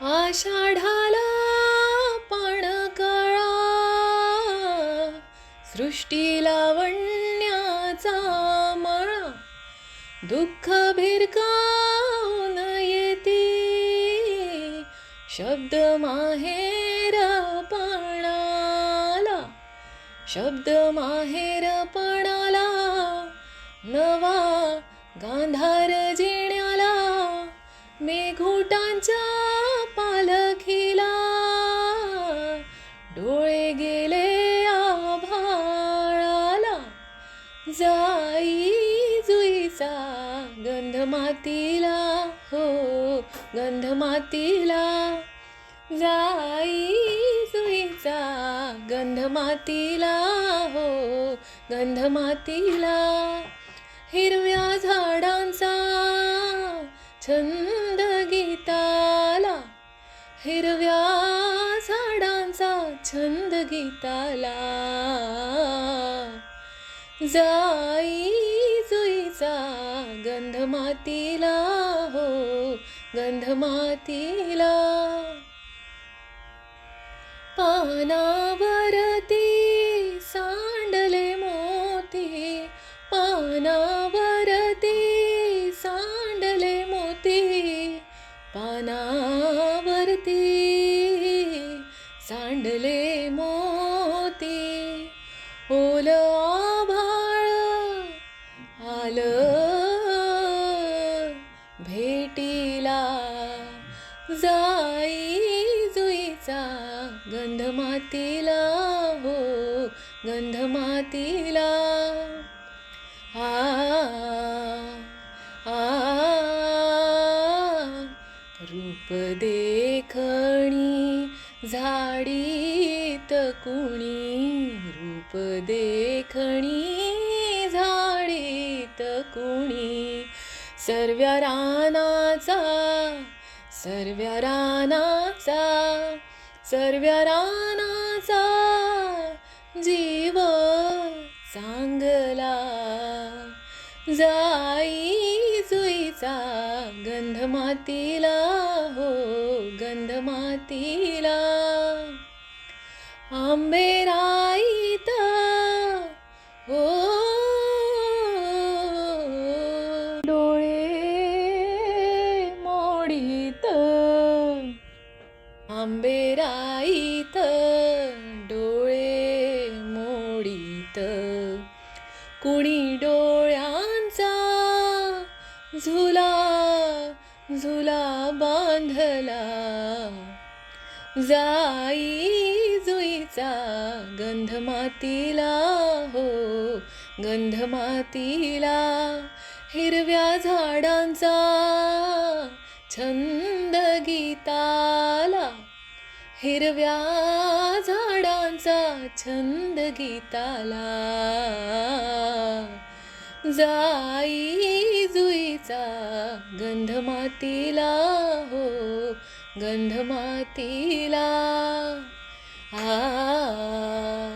आषाढाला पाण काळा. सृष्टी लावण्याचा मळा. दुःख भिरकावून येते. शब्द माहेर पणाला. शब्द माहेर पणाला. नवा गांधार जिण्याला. मेघोटांच्या मातीला हो गंध मातीला. जाई जुईचा गंध मातीला हो गंध मातीला. हिरव्या झाडांचा छंद गीताला. हिरव्या झाडांचा छंद गीताला. जाई गंध मातीला हो गंध मातीला पानावरती सांडले मोती पानावरती सांडले मोती पानावरती सांडले आई जुईचा गंध मातीला हो गंध मातीला. आ आ रूप देखणी झाडीत कुणी रूप देखणी झाडीत कुणी. सर्व्या रानाचा सर्व्या रानाचा सर्व्या रानाचा जीव चांगला. जाई जुईचा गंध मातीला हो गंध मातीला. आंबेरा आंबेराईत डोळे मोडीत. कुणी डोळ्यांचा झुला झुला बांधला. जाई जुईचा गंध मातीला हो गंध मातीला हिरव्या झाडांचा छंद हिरव्या झाडांचा छंद गीताला. जाई जुईचा गंध मातीला हो गंध मातीला. आ